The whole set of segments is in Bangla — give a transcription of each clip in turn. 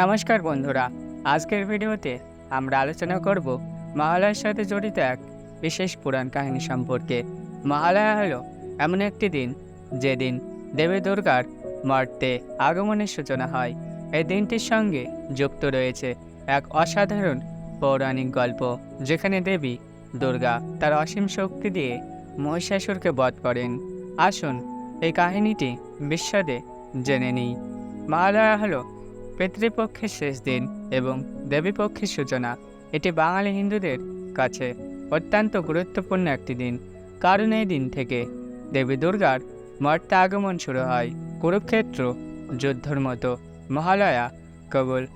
নমস্কার বন্ধুরা। আজকের ভিডিওতে আমরা আলোচনা করব মহালয়ার সাথে জড়িত এক বিশেষ পুরাণ কাহিনী সম্পর্কে। মহালয়া হলো এমন একটি দিন যেদিন দেবী দুর্গার মর্তে আগমনের সূচনা হয়। এই দিনটির সঙ্গে যুক্ত রয়েছে এক অসাধারণ পৌরাণিক গল্প, যেখানে দেবী দুর্গা তার অসীম শক্তি দিয়ে মহিষাসুরকে বধ করেন। আসুন এই কাহিনীটি বিশদে জেনে নিই। মহালয়া হলো পিতৃপক্ষের শেষ দিন এবং দেবীপক্ষের সূচনা। এটি বাঙালি হিন্দুদের কাছে অত্যন্ত গুরুত্বপূর্ণ একটি দিন। কারণ এই দিন থেকে দেবী দুর্গার মর্তা আগমন শুরু হয়। কুরুক্ষেত্র, যুদ্ধর মতো মহালয়া কেবল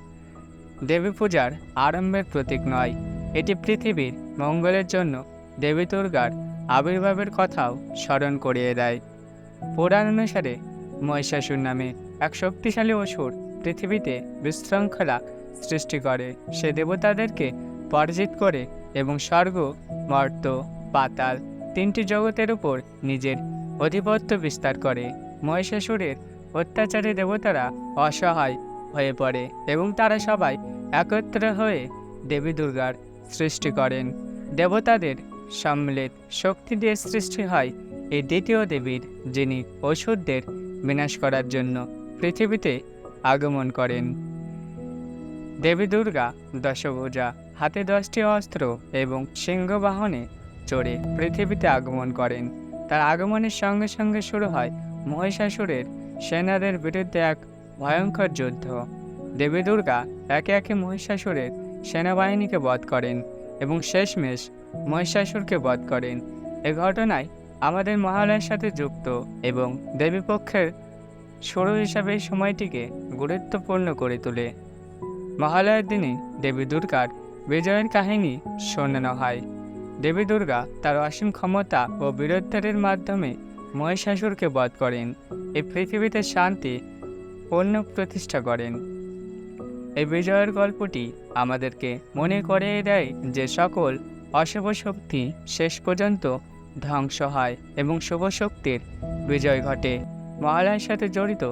দেবী পূজার আরম্ভের প্রতীক নয়, এটি পৃথিবীর মঙ্গলের জন্য দেবী দুর্গার আবির্ভাবের কথাও স্মরণ করিয়ে দেয়। পুরাণ অনুসারে মহিষাসুর নামে এক শক্তিশালী অসুর পৃথিবীতে বিশৃঙ্খলা সৃষ্টি করে। সে দেবতাদেরকে পরাজিত করে এবং স্বর্গ, মর্ত, পাতাল তিনটি জগতের উপর নিজের আধিপত্য বিস্তার করে। মহিষাসুরের অত্যাচারী দেবতারা অসহায় হয়ে পড়ে এবং তারা সবাই একত্র হয়ে দেবী দুর্গার সৃষ্টি করেন। দেবতাদের সম্মিলিত শক্তি দিয়ে সৃষ্টি হয় এই দ্বিতীয় দেবীর, যিনি অসুরদের বিনাশ করার জন্য পৃথিবীতে আগমন করেন। দেবী দুর্গা, দশভুজা, হাতে দশটি অস্ত্র এবং সিংহ বাহনে চড়ে পৃথিবীতে আগমন করেন। তার আগমনের সঙ্গে সঙ্গে শুরু হয় মহিষাসুরের সেনাদের বিরুদ্ধে এক ভয়ঙ্কর যুদ্ধ। দেবী দুর্গা একে একে মহিষাসুরের সেনাবাহিনীকে বধ করেন এবং শেষমেশ মহিষাসুরকে বধ করেন। এ ঘটনায় আমাদের মহালয়ের সাথে যুক্ত এবং দেবীপক্ষের শুরু হিসাবে সময়টিকে গুরুত্বপূর্ণ করে তোলে। মহালয়ার দিনে দেবী দুর্গার বিজয়ের কাহিনী শোনানো হয়। দেবী দুর্গা তার অসীম ক্ষমতা ও বীরত্বের মাধ্যমে মহিষাসুরকে বধ করেন। এই পৃথিবীতে শান্তি পূর্ণ প্রতিষ্ঠা করেন। এই বিজয়ের গল্পটি আমাদেরকে মনে করিয়ে দেয় যে সকল অশুভ শক্তি শেষ পর্যন্ত ধ্বংস হয় এবং শুভ শক্তির বিজয় ঘটে। মহালয়ার সাথে জড়িত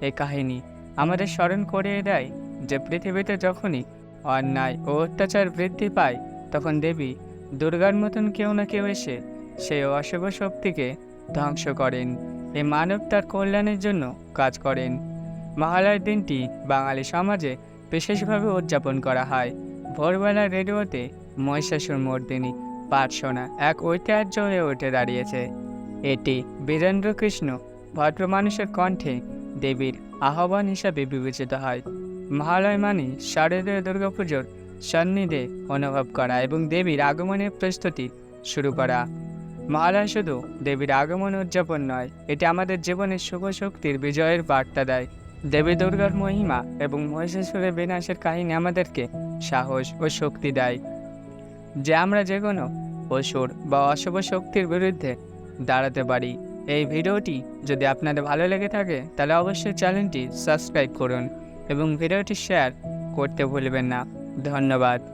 এই কাহিনী আমাদের স্মরণ করিয়ে দেয় যে পৃথিবীতে যখনই অন্যায় ও অত্যাচার বৃদ্ধি পায়, তখন দেবী দুর্গার মতন কেউ না কেউ এসে সেই অশুভ শক্তিকে ধ্বংস করেন। এই মানব তার কল্যাণের জন্য কাজ করেন। মহালয়ার দিনটি বাঙালি সমাজে বিশেষভাবে উদযাপন করা হয়। ভোরবেলা রেডিওতে মহিষাসুর মর্দিনী পাঠ শোনা এক ঐতিহ্য হয়ে উঠে দাঁড়িয়েছে। এটি বীরেন্দ্র কৃষ্ণ ভদ্র মানুষের কণ্ঠে দেবীর আহ্বান হিসাবে বিবেচিত হয়। মহালয় মানে শারদীয় দুর্গাপুজোর সন্নিধে অনুভব করা এবং দেবীর আগমনের প্রস্তুতি শুরু করা। মহালয় শুধু দেবীর আগমন উদযাপন নয়, এটি আমাদের জীবনের শুভ শক্তির বিজয়ের বার্তা দেয়। দেবী দুর্গার মহিমা এবং মহিষাসুরের বিনাশের কাহিনী আমাদেরকে সাহস ও শক্তি দেয়। যে আমরা যে কোনো অসুর বা অশুভ শক্তির বিরুদ্ধে দাঁড়াতে পারি। এই ভিডিওটি যদি আপনাদের ভালো লেগে থাকে, তাহলে অবশ্যই চ্যানেলটি সাবস্ক্রাইব করুন এবং ভিডিওটি শেয়ার করতে ভুলবেন না। ধন্যবাদ।